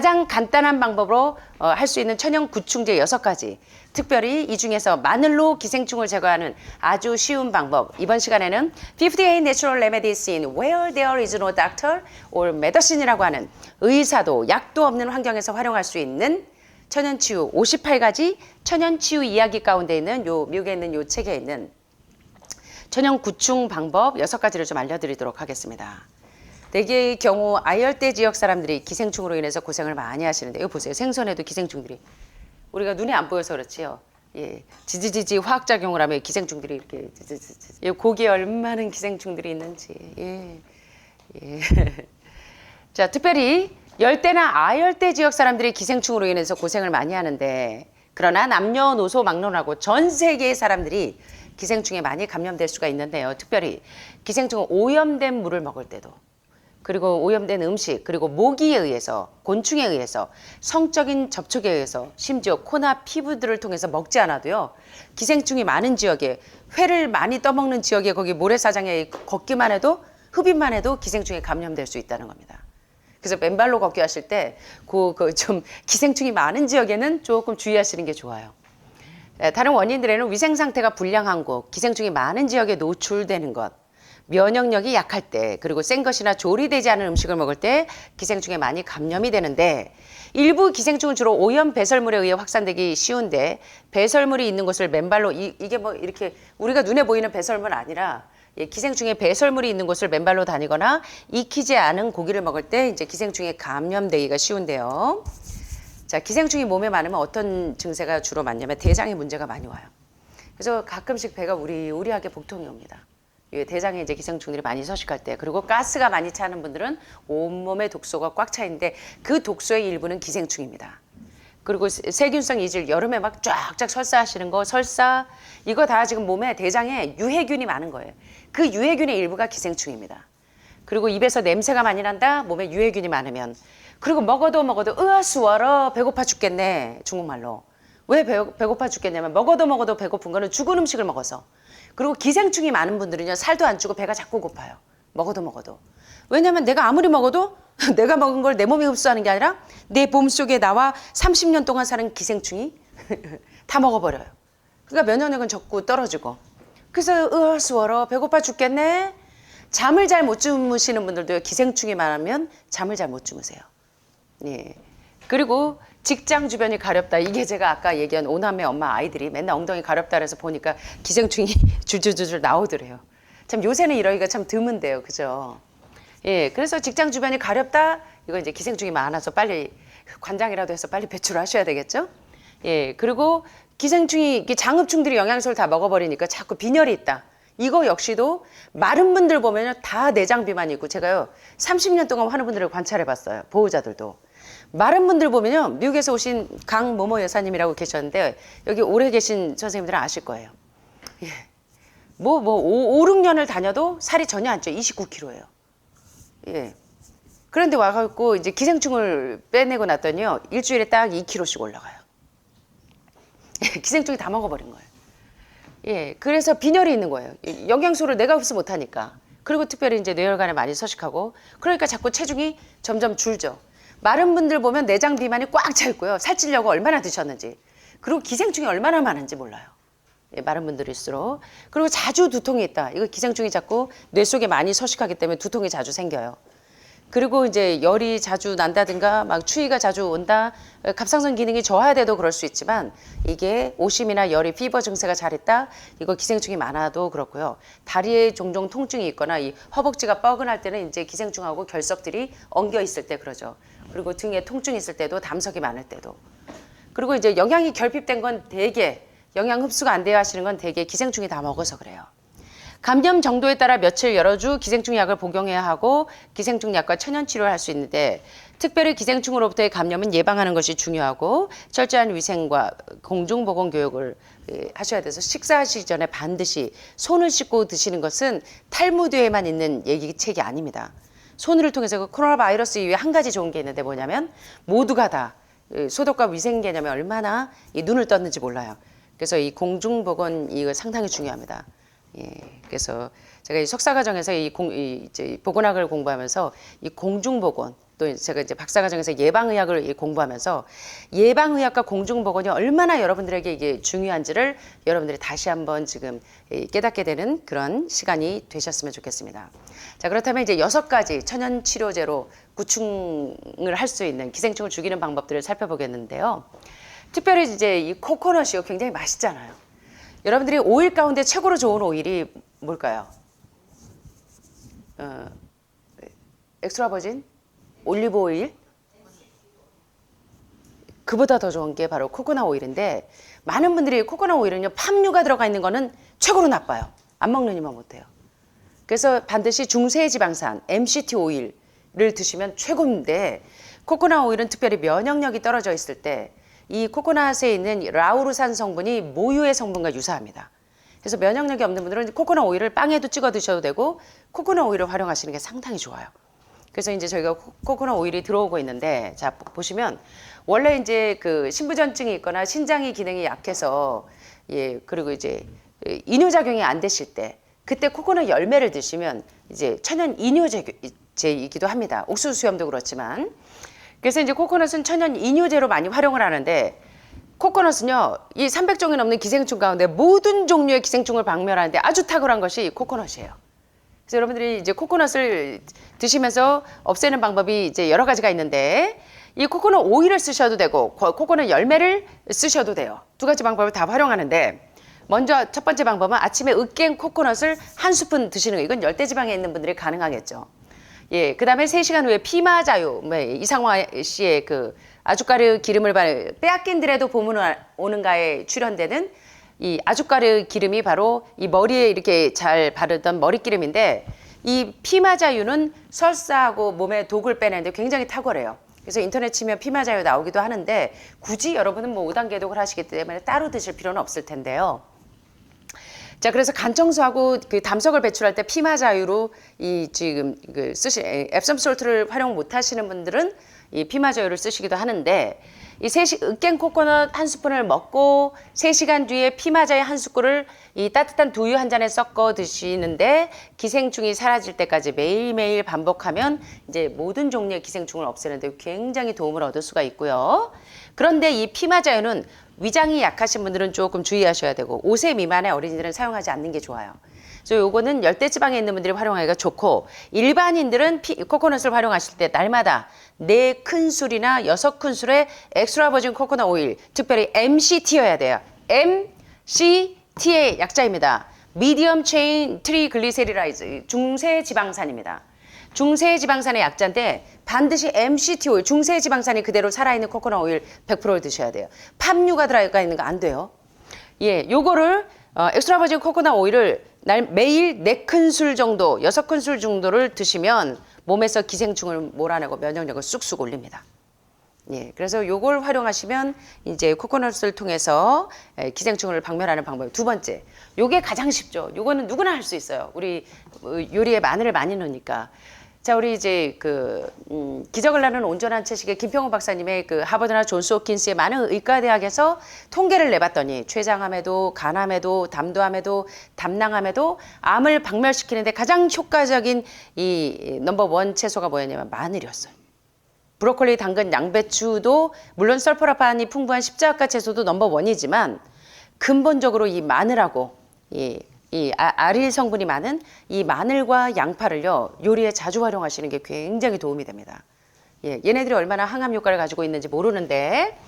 가장 간단한 방법으로 어, 할 수 있는 천연 구충제 여섯 가지. 특별히 이 중에서 마늘로 기생충을 제거하는 아주 쉬운 방법. 이번 시간에는 58 Natural Remedies in Where There Is No Doctor or Medicine이라고 하는 의사도 약도 없는 환경에서 활용할 수 있는 천연 치유 58가지 천연 치유 이야기 가운데 있는 요 미국에 있는 요 책에 있는 천연 구충 방법 여섯 가지를 좀 알려드리도록 하겠습니다. 대개의 경우 아열대 지역 사람들이 기생충으로 인해서 고생을 많이 하시는데 이거 보세요. 생선에도 기생충들이 우리가 눈에 안 보여서 그렇지요. 예, 지지지지 화학작용을 하면 기생충들이 이렇게 지지지지. 이 고기에 얼마나 기생충들이 있는지. 예, 예. 자, 특별히 열대나 아열대 지역 사람들이 기생충으로 인해서 고생을 많이 하는데 그러나 남녀노소 막론하고 전 세계의 사람들이 기생충에 많이 감염될 수가 있는데요. 특별히 기생충은 오염된 물을 먹을 때도 그리고 오염된 음식 그리고 모기에 의해서 곤충에 의해서 성적인 접촉에 의해서 심지어 코나 피부들을 통해서 먹지 않아도요 기생충이 많은 지역에 회를 많이 떠먹는 지역에 거기 모래사장에 걷기만 해도 흡입만 해도 기생충에 감염될 수 있다는 겁니다. 그래서 맨발로 걷기 하실 때 그 그 좀 기생충이 많은 지역에는 조금 주의하시는 게 좋아요. 에, 다른 원인들에는 위생 상태가 불량한 곳, 기생충이 많은 지역에 노출되는 것, 면역력이 약할 때, 그리고 센 것이나 조리되지 않은 음식을 먹을 때 기생충에 많이 감염이 되는데 일부 기생충은 주로 오염 배설물에 의해 확산되기 쉬운데 배설물이 있는 곳을 맨발로 이, 이게 뭐 이렇게 우리가 눈에 보이는 배설물 아니라 예, 기생충의 배설물이 있는 곳을 맨발로 다니거나 익히지 않은 고기를 먹을 때 이제 기생충에 감염되기가 쉬운데요. 자, 기생충이 몸에 많으면 어떤 증세가 주로 많냐면 대장에 문제가 많이 와요. 그래서 가끔씩 배가 우리 우리하게 복통이 옵니다. 예, 대장에 이제 기생충들이 많이 서식할 때 그리고 가스가 많이 차는 분들은 온몸에 독소가 꽉 차 있는데 그 독소의 일부는 기생충입니다. 그리고 세- 세균성 이질 여름에 막 쫙쫙 설사하시는 거 설사 이거 다 지금 몸에 대장에 유해균이 많은 거예요. 그 유해균의 일부가 기생충입니다. 그리고 입에서 냄새가 많이 난다 몸에 유해균이 많으면 그리고 먹어도 먹어도 으아 수월어 배고파 죽겠네 중국말로 왜 배, 배고파 죽겠냐면 먹어도 먹어도 배고픈 거는 죽은 음식을 먹어서 그리고 기생충이 많은 분들은요 살도 안 찌고 배가 자꾸 고파요. 먹어도 먹어도. 왜냐면 내가 아무리 먹어도 내가 먹은 걸 내 몸이 흡수하는 게 아니라 내 몸 속에 나와 30년 동안 사는 기생충이 다 먹어버려요. 그러니까 면역력은 적고 떨어지고. 그래서 으아 수월어 배고파 죽겠네. 잠을 잘 못 주무시는 분들도 기생충이 많으면 잠을 잘 못 주무세요. 예. 그리고 직장 주변이 가렵다. 이게 제가 아까 얘기한 오남매 엄마 아이들이 맨날 엉덩이 가렵다 그래서 보니까 기생충이 줄줄줄줄 나오더래요. 참 요새는 이러기가 참 드문데요. 그죠? 예. 그래서 직장 주변이 가렵다. 이거 이제 기생충이 많아서 빨리 관장이라도 해서 빨리 배출하셔야 되겠죠? 예. 그리고 기생충이 장흡충들이 영양소를 다 먹어버리니까 자꾸 빈혈이 있다. 이거 역시도 마른 분들 보면요 다 내장 비만이 있고 제가요 30년 동안 하는 분들을 관찰해 봤어요 보호자들도 마른 분들 보면요 미국에서 오신 강모모 여사님이라고 계셨는데 여기 오래 계신 선생님들은 아실 거예요 예. 뭐, 뭐, 5, 6년을 다녀도 살이 전혀 안 쪄요. 29kg예요. 예. 그런데 와갖고 이제 기생충을 빼내고 났더니요. 일주일에 딱 2kg씩 올라가요. 기생충이 다 먹어버린 거예요. 예, 그래서 빈혈이 있는 거예요. 이- 영양소를 내가 흡수 못하니까. 그리고 특별히 이제 뇌혈관에 많이 서식하고, 그러니까 자꾸 체중이 점점 줄죠. 마른 분들 보면 내장 비만이 꽉 차 있고요. 살찌려고 얼마나 드셨는지. 그리고 기생충이 얼마나 많은지 몰라요. 예, 마른 분들일수록. 그리고 자주 두통이 있다. 이거 기생충이 자꾸 뇌 속에 많이 서식하기 때문에 두통이 자주 생겨요. 그리고 이제 열이 자주 난다든가 막 추위가 자주 온다 어, 갑상선 기능이 저하돼도 그럴 수 있지만 이게 오심이나 열이 피버 증세가 잘 있다 이거 기생충이 많아도 그렇고요. 다리에 종종 통증이 있거나 이 허벅지가 뻐근할 때는 이제 기생충하고 결석들이 엉겨 있을 때 그러죠. 그리고 등에 통증이 있을 때도 담석이 많을 때도. 그리고 이제 영양이 결핍된 건 대개 영양 흡수가 안 돼야 하시는 건 대개 기생충이 다 먹어서 그래요. 감염 정도에 따라 며칠 여러 주 기생충 약을 복용해야 하고 기생충 약과 천연 치료를 할 수 있는데 특별히 기생충으로부터의 감염은 예방하는 것이 중요하고 철저한 위생과 공중 보건 교육을 예, 하셔야 돼서 식사하시기 전에 반드시 손을 씻고 드시는 것은 탈무드에만 있는 얘기 책이 아닙니다. 손을 통해서 그 코로나 바이러스 이후에 한 가지 좋은 게 있는데 뭐냐면 모두가 다 예, 소독과 위생 개념에 얼마나 이 눈을 떴는지 몰라요. 그래서 이 공중보건 이거 상당히 중요합니다. 예, 그래서 제가 이 석사 과정에서 이, 공, 이 이제 보건학을 공부하면서 이 공중보건 또 제가 이제 박사 과정에서 예방의학을 공부하면서 예방의학과 공중보건이 얼마나 여러분들에게 이게 중요한지를 여러분들이 다시 한번 지금 깨닫게 되는 그런 시간이 되셨으면 좋겠습니다. 자 그렇다면 이제 여섯 가지 천연 치료제로 구충을 할 수 있는 기생충을 죽이는 방법들을 살펴보겠는데요. 특별히 이제 이 코코넛이 굉장히 맛있잖아요. 여러분들이 오일 가운데 최고로 좋은 오일이 뭘까요? 어, 엑스트라 버진, 올리브 오일. 그보다 더 좋은 게 바로 코코넛 오일인데 많은 분들이 코코넛 오일은요 팜유가 들어가 있는 거는 최고로 나빠요. 안 먹는 이만 못해요. 그래서 반드시 중세 지방산 MCT 오일을 드시면 최고인데 코코넛 오일은 특별히 면역력이 떨어져 있을 때 이 코코넛에 있는 라우르산 성분이 모유의 성분과 유사합니다. 그래서 면역력이 없는 분들은 코코넛 오일을 빵에도 찍어 드셔도 되고 코코넛 오일을 활용하시는 게 상당히 좋아요. 그래서 이제 저희가 코- 코코넛 오일이 들어오고 있는데 자 보- 보시면 원래 이제 그 신부전증이 있거나 신장이 기능이 약해서 예 그리고 이제 이뇨작용이 안 되실 때 그때 코코넛 열매를 드시면 이제 천연 이뇨제이기도 합니다. 옥수수 수염도 그렇지만 그래서 이제 코코넛은 천연 이뇨제로 많이 활용을 하는데 코코넛은요 이 300종이 넘는 기생충 가운데 모든 종류의 기생충을 박멸하는데 아주 탁월한 것이 코코넛이에요. 그래서 여러분들이 이제 코코넛을 드시면서 없애는 방법이 이제 여러 가지가 있는데 이 코코넛 오일을 쓰셔도 되고 코- 코코넛 열매를 쓰셔도 돼요. 두 가지 방법을 다 활용하는데 먼저 첫 번째 방법은 아침에 으깬 코코넛을 한 스푼 드시는 거. 이건 열대지방에 있는 분들이 가능하겠죠. 예, 그 다음에 세시간 후에 피마자유, 뭐, 이상화 씨의 그 아주까르 기름을 바- 빼앗긴들에도 봄은 와- 오는가에 출연되는 이 아주까르 기름이 바로 이 머리에 이렇게 잘 바르던 머리 기름인데 이 피마자유는 설사하고 몸에 독을 빼내는데 굉장히 탁월해요. 그래서 인터넷 치면 피마자유 나오기도 하는데 굳이 여러분은 뭐 5단계 독을 하시기 때문에 따로 드실 필요는 없을 텐데요. 자, 그래서 간 청소하고 그 담석을 배출할 때 피마자유로 이 지금 그 쓰시 앱섬 솔트를 활용 못 하시는 분들은 이 피마자유를 쓰시기도 하는데 이 세시 으깬 코코넛 한 스푼을 먹고 세시간 뒤에 피마자유 한 스푼을 이 따뜻한 두유 한 잔에 섞어 드시는데 기생충이 사라질 때까지 매일매일 반복하면 이제 모든 종류의 기생충을 없애는데 굉장히 도움을 얻을 수가 있고요. 그런데 이 피마자유는 위장이 약하신 분들은 조금 주의하셔야 되고 5세 미만의 어린이들은 사용하지 않는 게 좋아요. 그래서 요거는 열대 지방에 있는 분들이 활용하기가 좋고 일반인들은 피, 코코넛을 활용하실 때 날마다 네 큰술이나 여섯 큰술의 엑스트라 버진 코코넛 오일, 특별히 MCT여야 돼요. MCT의 약자입니다. 미디엄 체인 트리글리세리라이즈 중세 지방산입니다. 중세 지방산의 약자인데 반드시 MCT 오일, 중세 지방산이 그대로 살아있는 코코넛 오일 100%를 드셔야 돼요. 팜유가 들어가 있는 거 안 돼요. 예, 요거를 어, 엑스트라 버진 코코넛 오일을 날 매일 네 큰술 정도, 여섯 큰술 정도를 드시면 몸에서 기생충을 몰아내고 면역력을 쑥쑥 올립니다. 예, 그래서 요걸 활용하시면 이제 코코넛을 통해서 에, 기생충을 박멸하는 방법. 두 번째, 요게 가장 쉽죠. 요거는 누구나 할 수 있어요. 우리 어, 요리에 마늘을 많이 넣으니까. 자, 우리 이제 그 음, 기적을 나누는 온전한 채식의 김평호 박사님의 그 하버드나 존스 홉킨스의 많은 의과 대학에서 통계를 내봤더니 췌장암에도 간암에도 담도암에도 담낭암에도 암을 박멸시키는데 가장 효과적인 이 넘버 원 채소가 뭐였냐면 마늘이었어요. 브로콜리, 당근, 양배추도 물론 설포라판이 풍부한 십자가 채소도 넘버 원이지만 근본적으로 이 마늘하고 이, 이 아- 아릴 성분이 많은 이 마늘과 양파를요 요리에 자주 활용하시는 게 굉장히 도움이 됩니다. 예, 얘네들이 얼마나 항암 효과를 가지고 있는지 모르는데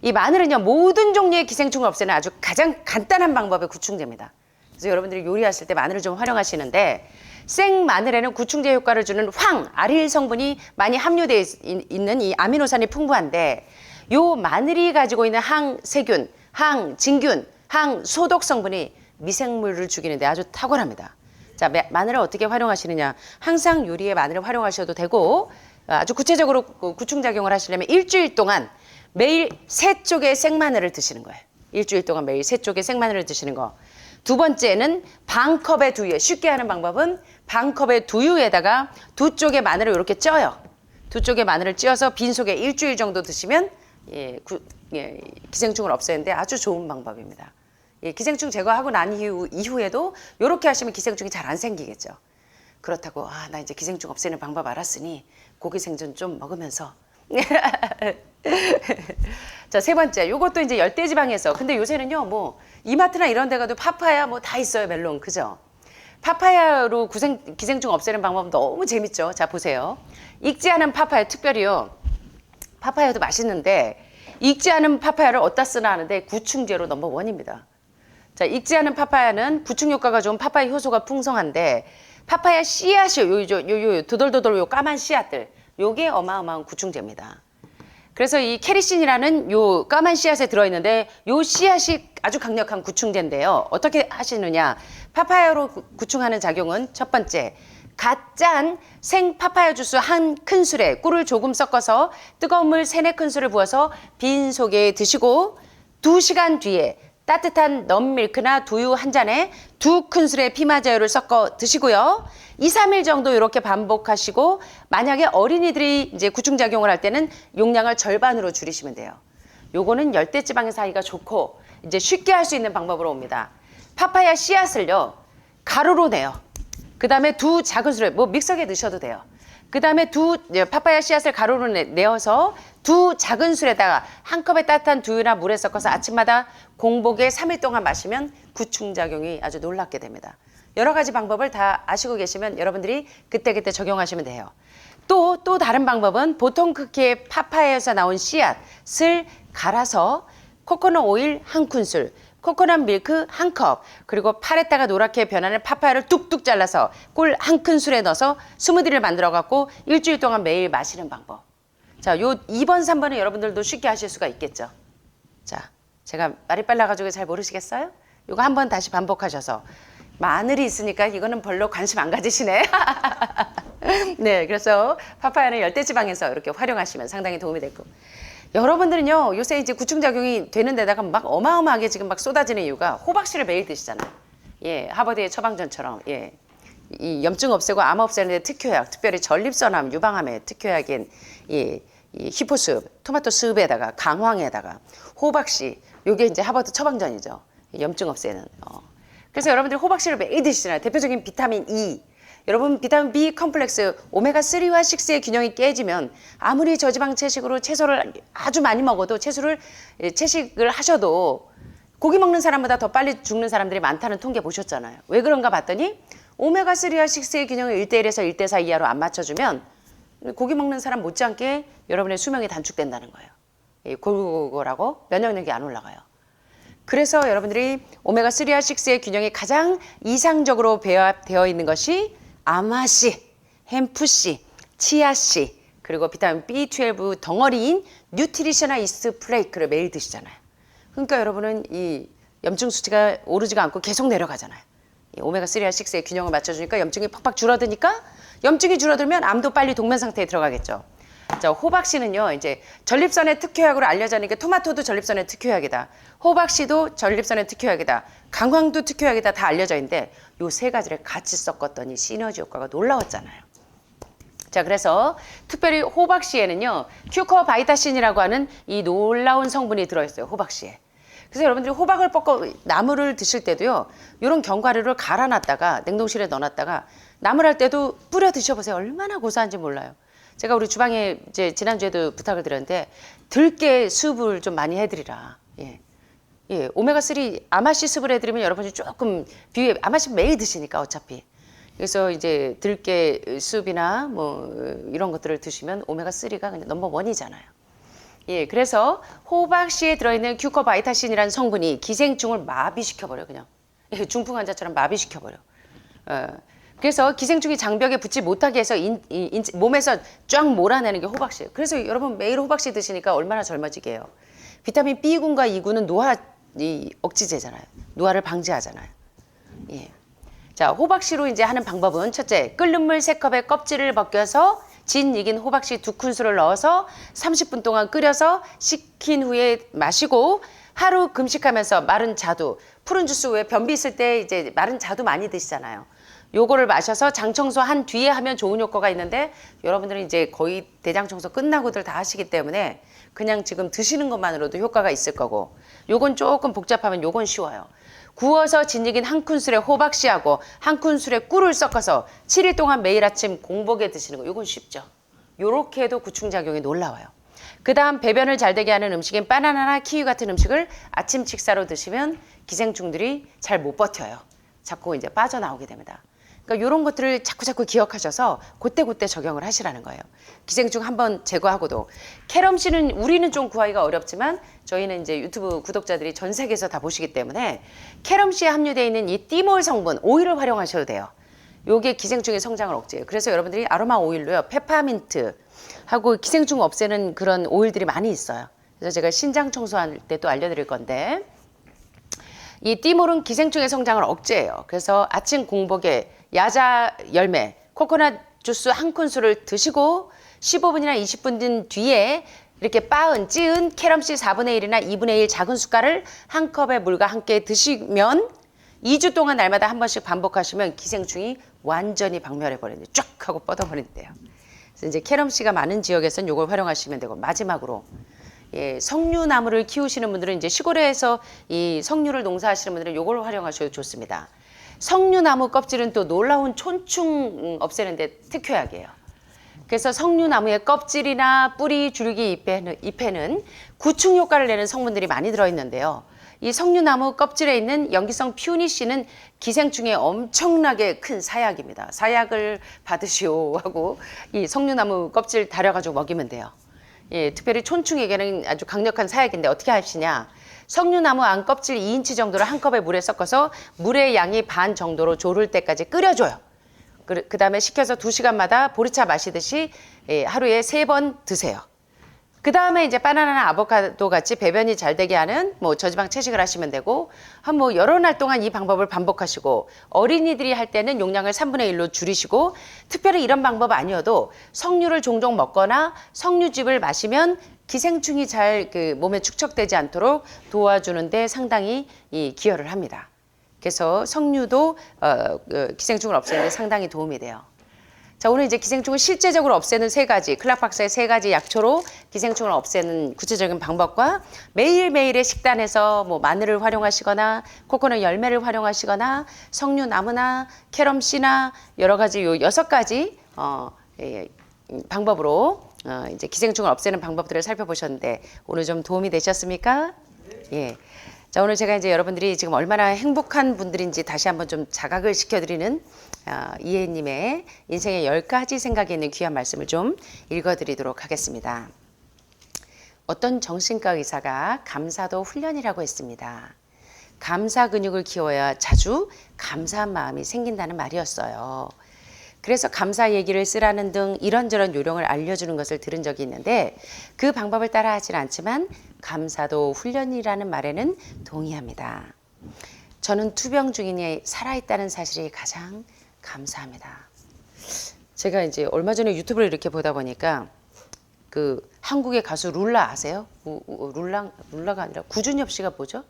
이 마늘은요 모든 종류의 기생충을 없애는 아주 가장 간단한 방법의 구충제입니다. 그래서 여러분들이 요리하실 때 마늘을 좀 활용하시는데 생 마늘에는 구충제 효과를 주는 황, 아릴 성분이 많이 함유되어 있- 있는 이 아미노산이 풍부한데 요 마늘이 가지고 있는 항세균, 항진균, 항소독 성분이 미생물을 죽이는데 아주 탁월합니다. 자, 마- 마늘을 어떻게 활용하시느냐? 항상 요리에 마늘을 활용하셔도 되고 아주 구체적으로 그 구충작용을 하시려면 일주일 동안 매일 세 쪽의 생마늘을 드시는 거예요. 일주일 동안 매일 세 쪽의 생마늘을 드시는 거. 두 번째는 반 컵의 두유. 쉽게 하는 방법은 반 컵의 두유에다가 두 쪽의 마늘을 이렇게 쪄요. 두 쪽의 마늘을 찧어서 빈속에 일주일 정도 드시면 예, 구- 예, 기생충을 없애는데 아주 좋은 방법입니다. 예, 기생충 제거하고 난 이후, 이후에도 이렇게 하시면 기생충이 잘 안 생기겠죠. 그렇다고 아 나 이제 기생충 없애는 방법 알았으니 고기 생존 좀 먹으면서. 자 세 번째. 요것도 이제 열대지방에서. 근데 요새는요 뭐 이마트나 이런 데 가도 파파야 뭐 다 있어요 멜론. 그죠? 파파야로 구생, 기생충 없애는 방법 너무 재밌죠. 자 보세요. 익지 않은 파파야. 특별히요. 파파야도 맛있는데 익지 않은 파파야를 어디다 쓰나 하는데 구충제로 넘버원입니다 자, 익지 않은 파파야는 구충 효과가 좋은 파파야 효소가 풍성한데 파파야 씨앗이 요, 요, 요, 요, 도돌도돌 요 까만 씨앗들 요게 어마어마한 구충제입니다. 그래서 이 케리신이라는 요 까만 씨앗에 들어있는데 요 씨앗이 아주 강력한 구충제인데요. 어떻게 하시느냐? 파파야로 구- 구충하는 작용은 첫 번째, 갓 짠 생 파파야 주스 한 큰술에 꿀을 조금 섞어서 뜨거운 물 세네 큰술을 부어서 빈 속에 드시고 두 시간 뒤에 따뜻한 넘밀크나 두유 한 잔에 두 큰술의 피마자유를 섞어 드시고요. 2, 3일 정도 이렇게 반복하시고 만약에 어린이들이 이제 구충작용을 할 때는 용량을 절반으로 줄이시면 돼요. 요거는 열대 지방의 사이가 좋고 이제 쉽게 할 수 있는 방법으로 옵니다. 파파야 씨앗을요. 가루로 내요. 그 다음에 두 작은 술에 뭐 믹서기에 넣으셔도 돼요. 그 다음에 두 예, 파파야 씨앗을 가루로 내, 내어서 두 작은 술에다가 한 컵의 따뜻한 두유나 물에 섞어서 아침마다 공복에 3일 동안 마시면 구충작용이 아주 놀랍게 됩니다. 여러 가지 방법을 다 아시고 계시면 여러분들이 그때그때 적용하시면 돼요. 또, 또 다른 방법은 보통 크기의 파파야에서 나온 씨앗을 갈아서 코코넛 오일 한 큰술, 코코넛 밀크 한 컵, 그리고 파랬다가 노랗게 변하는 파파야를 뚝뚝 잘라서 꿀 한 큰술에 넣어서 스무디를 만들어 갖고 일주일 동안 매일 마시는 방법. 자, 요 2번, 3번은 여러분들도 쉽게 하실 수가 있겠죠. 자, 제가 말이 빨라가지고 잘 모르시겠어요? 요거 한 번 다시 반복하셔서 마늘이 있으니까 이거는 별로 관심 안 가지시네. 네, 그래서 파파야는 열대지방에서 이렇게 활용하시면 상당히 도움이 될 거고. 여러분들은요, 요새 이제 구충작용이 되는 데다가 막 어마어마하게 지금 막 쏟아지는 이유가 호박씨를 매일 드시잖아요. 예, 하버드의 처방전처럼, 예. 이 염증 없애고 암 없애는 데 특효약, 특별히 전립선암 유방암에 특효약인 이, 이 히포숲, 토마토 숲에다가 강황에다가 호박씨, 요게 이제 하버드 처방전이죠. 염증 없애는. 어. 그래서 여러분들이 호박씨를 매일 드시잖아요. 대표적인 비타민 E. 여러분 비타민 B 컴플렉스 오메가 3와 6의 균형이 깨지면 아무리 저지방 채식으로 채소를 아주 많이 먹어도 채소를 예, 채식을 하셔도 고기 먹는 사람보다 더 빨리 죽는 사람들이 많다는 통계 보셨잖아요. 왜 그런가 봤더니 오메가 3와 6의 균형을 1대 1에서 1대 4 이하로 안 맞춰주면 고기 먹는 사람 못지않게 여러분의 수명이 단축된다는 거예요. 이 골고루라고 면역력이 안 올라가요. 그래서 여러분들이 오메가 3와 6의 균형이 가장 이상적으로 배합되어 있는 것이 아마씨, 햄프씨, 치아씨, 그리고 비타민 B12 덩어리인 뉴트리셔나 이스트 플레이크를 매일 드시잖아요. 그러니까 여러분은 이 염증 수치가 오르지가 않고 계속 내려가잖아요. 이 오메가 3와 6의 균형을 맞춰주니까 염증이 팍팍 줄어드니까 염증이 줄어들면 암도 빨리 동면 상태에 들어가겠죠. 자, 호박 씨는요, 이제 전립선의 특효약으로 알려져 있는 게 토마토도 전립선의 특효약이다. 호박씨도 전립선의 특효약이다. 강황도 특효약이다. 다 알려져 있는데 요 세 가지를 같이 섞었더니 시너지 효과가 놀라웠잖아요. 자, 그래서 특별히 호박씨에는요, 큐커 바이타신이라고 하는 이 놀라운 성분이 들어있어요, 호박씨에. 그래서 여러분들이 호박을 뻗고 나물을 드실 때도요, 이런 견과류를 갈아놨다가 냉동실에 넣어놨다가 나물 할 때도 뿌려 드셔보세요. 얼마나 고소한지 몰라요. 제가 우리 주방에 이제 지난주에도 부탁을 드렸는데 들깨 수분을 좀 많이 해드리라. 예. 예, 오메가3 아마씨 습을 해드리면 여러분이 조금 비회, 아마씨 매일 드시니까 어차피. 그래서 이제 들깨 숲이나 뭐 이런 것들을 드시면 오메가3가 그냥 넘버 원이잖아요. 예, 그래서 호박씨에 들어있는 큐커바이타신이라는 성분이 기생충을 마비시켜버려 그냥. 예, 중풍 환자처럼 마비시켜버려. 어, 그래서 기생충이 장벽에 붙지 못하게 해서 인, 인- 인- 몸에서 쫙 몰아내는 게 호박씨예요. 그래서 여러분 매일 호박씨 드시니까 얼마나 젊어지게 해요. 비타민 B군과 E군은 노화 이 억지제잖아요. 노화를 방지하잖아요. 예. 자, 호박씨로 이제 하는 방법은 첫째, 끓는 물 세컵에 껍질을 벗겨서 진 익인 호박씨 두 큰술을 넣어서 30분 동안 끓여서 식힌 후에 마시고 하루 금식하면서 마른 자두, 푸른 주스 왜 변비 있을 때 이제 마른 자두 많이 드시잖아요. 요거를 마셔서 장 청소한 뒤에 하면 좋은 효과가 있는데 여러분들은 이제 거의 대장 청소 끝나고들 다 하시기 때문에 그냥 지금 드시는 것만으로도 효과가 있을 거고 요건 조금 복잡하면 요건 쉬워요. 구워서 진익인 한 큰술에 호박씨하고 한 큰술에 꿀을 섞어서 7일 동안 매일 아침 공복에 드시는 거. 이건 쉽죠. 요렇게 해도 구충작용이 놀라워요. 그 다음 배변을 잘 되게 하는 음식인 바나나나 키위 같은 음식을 아침 식사로 드시면 기생충들이 잘 못 버텨요. 자꾸 이제 빠져나오게 됩니다. 그러니까 이런 것들을 자꾸 자꾸 기억하셔서 그때 그때 적용을 하시라는 거예요. 기생충 한번 제거하고도 캐럼 씨는 우리는 좀 구하기가 어렵지만 저희는 이제 유튜브 구독자들이 전 세계에서 다 보시기 때문에 캐럼 씨에 함유되어 있는 이 띠몰 성분 오일을 활용하셔도 돼요. 요게 기생충의 성장을 억제해요. 그래서 여러분들이 아로마 오일로요. 페퍼민트 하고 기생충 없애는 그런 오일들이 많이 있어요. 그래서 제가 신장 청소할 때 또 알려드릴 건데 이 띠몰은 기생충의 성장을 억제해요. 그래서 아침 공복에 야자 열매, 코코넛 주스 한 큰술을 드시고 15분이나 20분 든 뒤에 이렇게 빻은 찌은 캐럼씨 4분의 1이나 2분의 1 작은 숟갈을 한 컵의 물과 함께 드시면 2주 동안 날마다 한 번씩 반복하시면 기생충이 완전히 박멸해 버리는데 쫙 하고 뻗어 버린대요. 그래서 이제 캐럼씨가 많은 지역에서는 이걸 활용하시면 되고 마지막으로 예, 석류나무를 키우시는 분들은 이제 시골에서 이 석류를 농사하시는 분들은 이걸 활용하셔도 좋습니다. 석류나무 껍질은 또 놀라운 촌충 음, 없애는데 특효약이에요. 그래서 석류나무의 껍질이나 뿌리, 줄기, 잎에는, 잎에는 구충 효과를 내는 성분들이 많이 들어있는데요. 이 석류나무 껍질에 있는 염기성 퓨니씨는 기생충에 엄청나게 큰 사약입니다. 사약을 받으시오 하고 이 석류나무 껍질 다려가지고 먹이면 돼요. 예, 특별히 촌충에게는 아주 강력한 사약인데 어떻게 하시냐? 석류나무 안 껍질 2인치 정도를 한 컵에 물에 섞어서 물의 양이 반 정도로 졸을 때까지 끓여줘요. 그 다음에 식혀서 두시간마다 보리차 마시듯이 예, 하루에 세 번 드세요. 그 다음에 이제 바나나나 아보카도 같이 배변이 잘 되게 하는 뭐 저지방 채식을 하시면 되고 한 뭐 여러 날 동안 이 방법을 반복하시고 어린이들이 할 때는 용량을 3분의 1로 줄이시고 특별히 이런 방법 아니어도 석류를 종종 먹거나 석류즙을 마시면 기생충이 잘 그 몸에 축적되지 않도록 도와주는데 상당히 이 기여를 합니다. 그래서 석류도 어, 그 기생충을 없애는 데 상당히 도움이 돼요. 자, 오늘 이제 기생충을 실제적으로 없애는 세 가지, 클락 박사의 세 가지 약초로 기생충을 없애는 구체적인 방법과 매일매일의 식단에서 뭐 마늘을 활용하시거나 코코넛 열매를 활용하시거나 석류 나무나 캐럼 씨나 여러 가지 요 여섯 가지 어, 예, 음, 방법으로 어, 이제 기생충을 없애는 방법들을 살펴보셨는데 오늘 좀 도움이 되셨습니까? 예. 자, 오늘 제가 이제 여러분들이 지금 얼마나 행복한 분들인지 다시 한번 좀 자각을 시켜드리는 어, 이혜님의 인생의 열 가지 생각이 있는 귀한 말씀을 좀 읽어드리도록 하겠습니다. 어떤 정신과 의사가 감사도 훈련이라고 했습니다. 감사 근육을 키워야 자주 감사한 마음이 생긴다는 말이었어요. 그래서 감사 얘기를 쓰라는 등 이런저런 요령을 알려주는 것을 들은 적이 있는데 그 방법을 따라 하진 않지만 감사도 훈련이라는 말에는 동의합니다. 저는 투병 중인이 살아있다는 사실이 가장 감사합니다. 제가 이제 얼마 전에 유튜브를 이렇게 보다 보니까 그 한국의 가수 룰라 아세요? 룰라 룰라가 아니라 구준엽 씨가 뭐죠?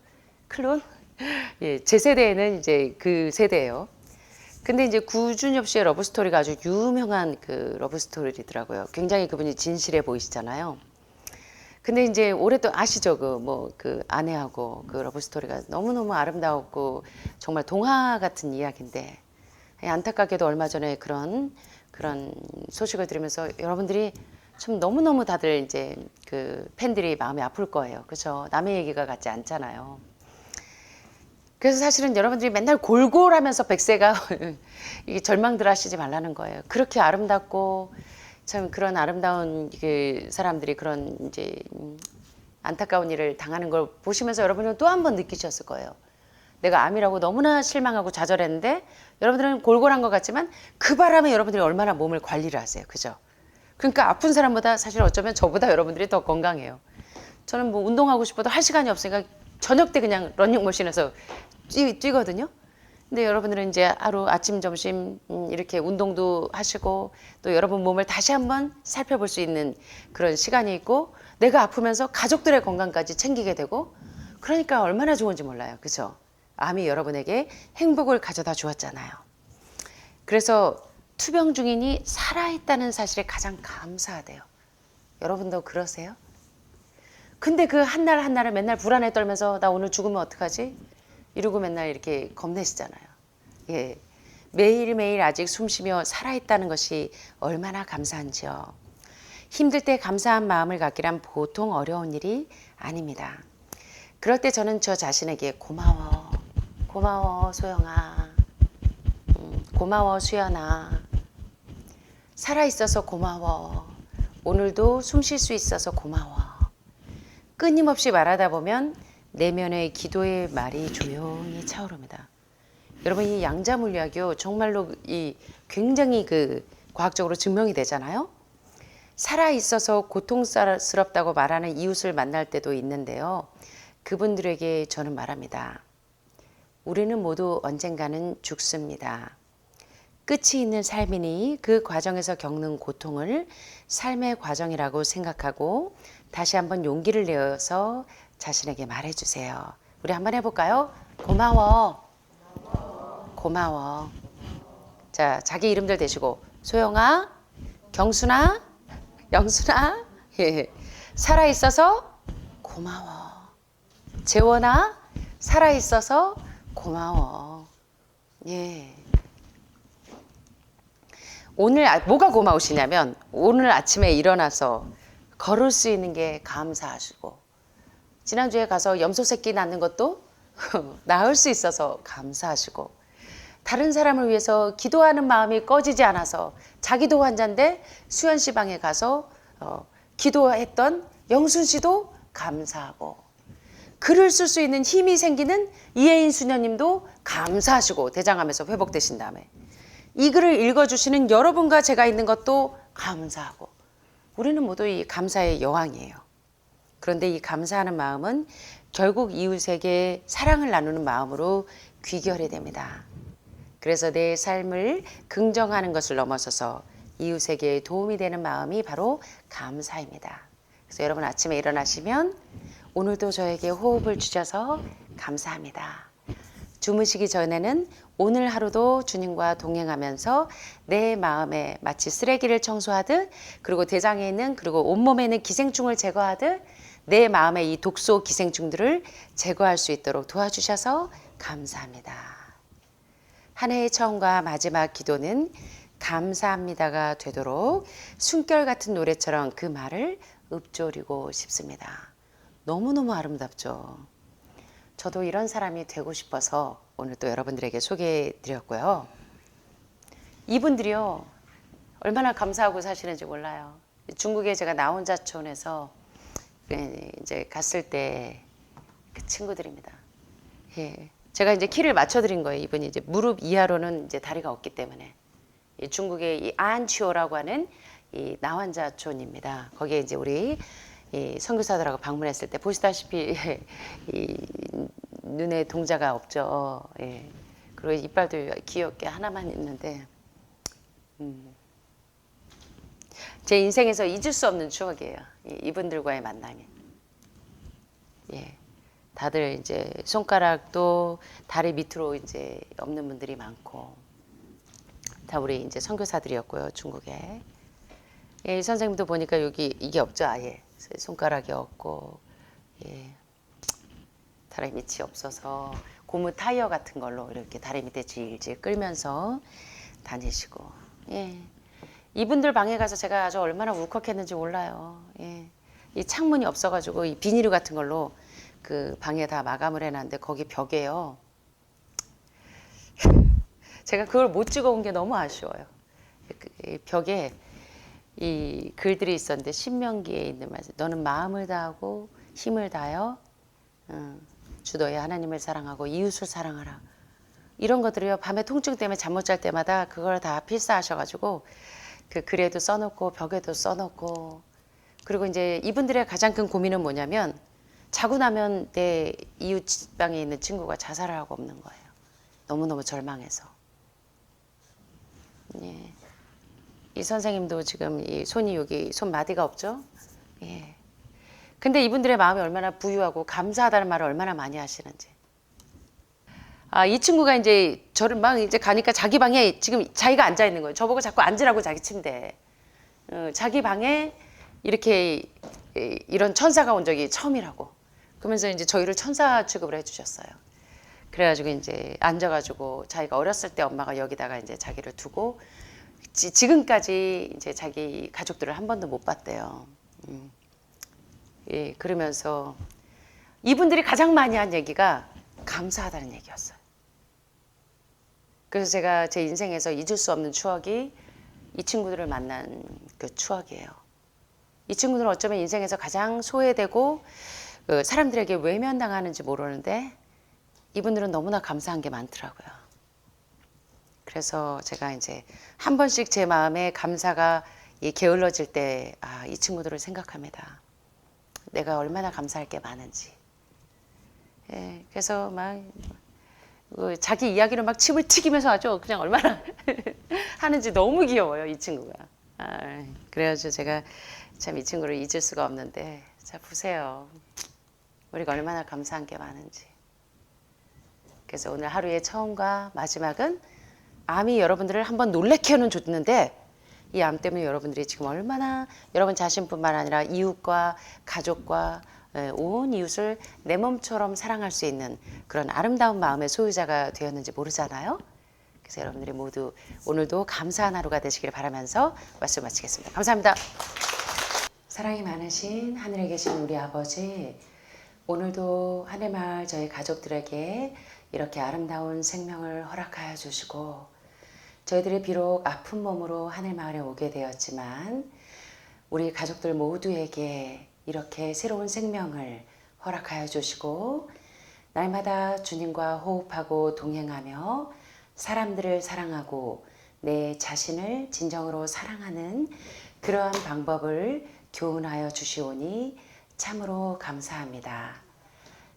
클론? 예, 제 세대에는 이제 그 세대예요. 근데 이제 구준엽 씨의 러브 스토리가 아주 유명한 그 러브 스토리더라고요. 굉장히 그분이 진실해 보이시잖아요. 근데 이제 올해도 아시죠? 그 뭐 그 아내하고 그 러브 스토리가 너무너무 아름다웠고 정말 동화 같은 이야기인데 안타깝게도 얼마 전에 그런 그런 소식을 들으면서 여러분들이 참 너무너무 다들 이제 그 팬들이 마음이 아플 거예요. 그렇죠? 남의 얘기가 같지 않잖아요. 그래서 사실은 여러분들이 맨날 골골하면서 백세가 절망들 하시지 말라는 거예요. 그렇게 아름답고 참 그런 아름다운 그 사람들이 그런 이제 음, 안타까운 일을 당하는 걸 보시면서 여러분은 또 한 번 느끼셨을 거예요. 내가 암이라고 너무나 실망하고 좌절했는데 여러분들은 골골한 것 같지만 그 바람에 여러분들이 얼마나 몸을 관리를 하세요. 그죠? 그러니까 아픈 사람보다 사실 어쩌면 저보다 여러분들이 더 건강해요. 저는 뭐 운동하고 싶어도 할 시간이 없으니까 저녁 때 그냥 러닝머신에서 뛰, 뛰거든요. 근데 여러분들은 이제 하루 아침, 점심 음, 이렇게 운동도 하시고 또 여러분 몸을 다시 한번 살펴볼 수 있는 그런 시간이 있고 내가 아프면서 가족들의 건강까지 챙기게 되고 그러니까 얼마나 좋은지 몰라요. 그죠? 암이 여러분에게 행복을 가져다 주었잖아요. 그래서 투병 중인이 살아있다는 사실에 가장 감사하대요. 여러분도 그러세요? 근데 그 한 날 한날을 맨날 불안에 떨면서 나 오늘 죽으면 어떡하지? 이러고 맨날 이렇게 겁내시잖아요. 예. 매일매일 아직 숨쉬며 살아있다는 것이 얼마나 감사한지요. 힘들 때 감사한 마음을 갖기란 보통 어려운 일이 아닙니다. 그럴 때 저는 저 자신에게 고마워, 고마워, 소영아, 음, 고마워, 수연아, 살아있어서 고마워, 오늘도 숨 쉴 수 있어서 고마워. 끊임없이 말하다 보면 내면의 기도의 말이 조용히 차오릅니다. 여러분 이 양자 물리학이요 정말로 이 굉장히 그 과학적으로 증명이 되잖아요. 살아 있어서 고통스럽다고 말하는 이웃을 만날 때도 있는데요. 그분들에게 저는 말합니다. 우리는 모두 언젠가는 죽습니다. 끝이 있는 삶이니 그 과정에서 겪는 고통을 삶의 과정이라고 생각하고 다시 한번 용기를 내어서 자신에게 말해주세요. 우리 한번 해볼까요? 고마워. 고마워. 자, 자기 이름들 대시고 소영아, 경순아, 영순아, 예. 살아 있어서 고마워. 재원아, 살아 있어서 고마워. 예. 오늘 아- 뭐가 고마우시냐면 오늘 아침에 일어나서 걸을 수 있는 게 감사하시고 지난주에 가서 염소 새끼 낳는 것도 낳을 수 있어서 감사하시고 다른 사람을 위해서 기도하는 마음이 꺼지지 않아서 자기도 환자인데 수현 씨 방에 가서 어, 기도했던 영순 씨도 감사하고 글을 쓸 수 있는 힘이 생기는 이혜인 수녀님도 감사하시고 대장암에서 회복되신 다음에 이 글을 읽어주시는 여러분과 제가 있는 것도 감사하고 우리는 모두 이 감사의 여왕이에요. 그런데 이 감사하는 마음은 결국 이웃에게 사랑을 나누는 마음으로 귀결이 됩니다. 그래서 내 삶을 긍정하는 것을 넘어서서 이웃에게 도움이 되는 마음이 바로 감사입니다. 그래서 여러분 아침에 일어나시면 오늘도 저에게 호흡을 주셔서 감사합니다. 주무시기 전에는 오늘 하루도 주님과 동행하면서 내 마음에 마치 쓰레기를 청소하듯 그리고 대장에 있는 그리고 온몸에 있는 기생충을 제거하듯 내 마음의 이 독소 기생충들을 제거할 수 있도록 도와주셔서 감사합니다. 한 해의 처음과 마지막 기도는 감사합니다가 되도록 숨결 같은 노래처럼 그 말을 읊조리고 싶습니다. 너무너무 아름답죠. 저도 이런 사람이 되고 싶어서 오늘 또 여러분들에게 소개해 드렸고요. 이분들이요. 얼마나 감사하고 사시는지 몰라요. 중국에 제가 나 혼자촌에서 이제 갔을 때 그 친구들입니다. 예. 제가 이제 키를 맞춰 드린 거예요. 이분이 이제 무릎 이하로는 이제 다리가 없기 때문에. 이 중국의 이 안치오라고 하는 이 나환자촌입니다. 거기에 이제 우리 이 선교사들하고 방문했을 때 보시다시피 이 눈에 동자가 없죠. 예. 그리고 이빨도 귀엽게 하나만 있는데 음. 제 인생에서 잊을 수 없는 추억이에요. 이- 이분들과의 만남이. 예. 다들 이제 손가락도 다리 밑으로 이제 없는 분들이 많고 다 우리 이제 선교사들이었고요 중국에 예, 이 선생님도 보니까 여기 이게 없죠 아예 손가락이 없고 예. 다리 밑이 없어서 고무 타이어 같은 걸로 이렇게 다리 밑에 질질 끌면서 다니시고 예. 이분들 방에 가서 제가 아주 얼마나 울컥했는지 몰라요. 예. 이 창문이 없어가지고 이 비닐 같은 걸로 그 방에 다 마감을 해놨는데 거기 벽에요. 제가 그걸 못 찍어온 게 너무 아쉬워요. 그- 이 벽에 이 글들이 있었는데 신명기에 있는 말 너는 마음을 다하고 힘을 다하여 응, 주 너의 하나님을 사랑하고 이웃을 사랑하라. 이런 것들이요 밤에 통증 때문에 잠 못 잘 때마다 그걸 다 필사하셔가지고 그 글에도 써놓고 벽에도 써놓고 그리고 이제 이분들의 가장 큰 고민은 뭐냐면 자고 나면 내 이웃 방에 있는 친구가 자살을 하고 없는 거예요. 너무너무 절망해서. 예. 이 선생님도 지금 이 손이 여기 손 마디가 없죠? 예. 근데 이분들의 마음이 얼마나 부유하고 감사하다는 말을 얼마나 많이 하시는지. 아, 이 친구가 이제 저를 막 이제 가니까 자기 방에 지금 자기가 앉아 있는 거예요. 저보고 자꾸 앉으라고 자기 침대에. 어, 자기 방에 이렇게 이- 이런 천사가 온 적이 처음이라고. 그러면서 이제 저희를 천사 취급을 해주셨어요. 그래가지고 이제 앉아가지고 자기가 어렸을 때 엄마가 여기다가 이제 자기를 두고 지, 지금까지 이제 자기 가족들을 한 번도 못 봤대요. 음. 예, 그러면서 이분들이 가장 많이 한 얘기가 감사하다는 얘기였어요. 그래서 제가 제 인생에서 잊을 수 없는 추억이 이 친구들을 만난 그 추억이에요. 이 친구들은 어쩌면 인생에서 가장 소외되고 그 사람들에게 외면당하는지 모르는데 이분들은 너무나 감사한 게 많더라고요. 그래서 제가 이제 한 번씩 제 마음에 감사가 이 게을러질 때, 아, 이 친구들을 생각합니다. 내가 얼마나 감사할 게 많은지. 예, 그래서 막, 그 자기 이야기를 막 침을 튀기면서 아주 그냥 얼마나 하는지 너무 귀여워요, 이 친구가. 아, 그래가지고 제가 참 이 친구를 잊을 수가 없는데, 자, 보세요. 우리가 얼마나 감사한 게 많은지. 그래서 오늘 하루의 처음과 마지막은 암이 여러분들을 한번 놀래켜는 줬는데 이 암 때문에 여러분들이 지금 얼마나 여러분 자신뿐만 아니라 이웃과 가족과 예, 온 이웃을 내 몸처럼 사랑할 수 있는 그런 아름다운 마음의 소유자가 되었는지 모르잖아요. 그래서 여러분들이 모두 오늘도 감사한 하루가 되시길 바라면서 말씀 마치겠습니다. 감사합니다. 사랑이 많으신 하늘에 계신 우리 아버지, 오늘도 하늘마을 저희 가족들에게 이렇게 아름다운 생명을 허락하여 주시고, 저희들이 비록 아픈 몸으로 하늘 마을에 오게 되었지만, 우리 가족들 모두에게 이렇게 새로운 생명을 허락하여 주시고, 날마다 주님과 호흡하고 동행하며 사람들을 사랑하고 내 자신을 진정으로 사랑하는 그러한 방법을 교훈하여 주시오니 참으로 감사합니다.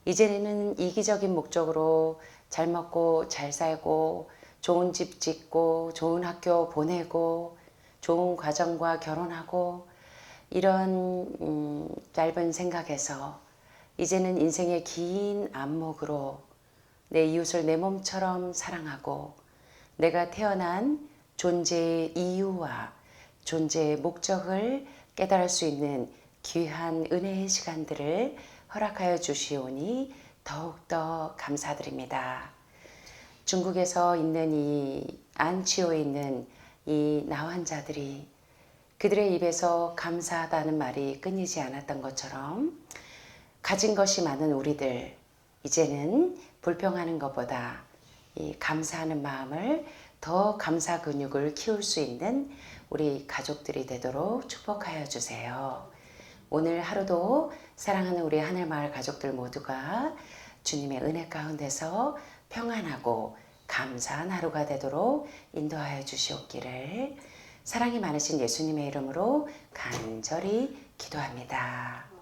이제는 이기적인 목적으로 잘 먹고 잘 살고 좋은 집 짓고 좋은 학교 보내고 좋은 과정과 결혼하고 이런 음, 짧은 생각에서 이제는 인생의 긴 안목으로 내 이웃을 내 몸처럼 사랑하고 내가 태어난 존재의 이유와 존재의 목적을 깨달을 수 있는 귀한 은혜의 시간들을 허락하여 주시오니 더욱더 감사드립니다. 중국에서 있는 이 안치호에 있는 이 나환자들이 그들의 입에서 감사하다는 말이 끊이지 않았던 것처럼 가진 것이 많은 우리들 이제는 불평하는 것보다 이 감사하는 마음을 더 감사 근육을 키울 수 있는 우리 가족들이 되도록 축복하여 주세요. 오늘 하루도 사랑하는 우리 하늘마을 가족들 모두가 주님의 은혜 가운데서 평안하고 감사한 하루가 되도록 인도하여 주시옵기를 사랑이 많으신 예수님의 이름으로 간절히 기도합니다.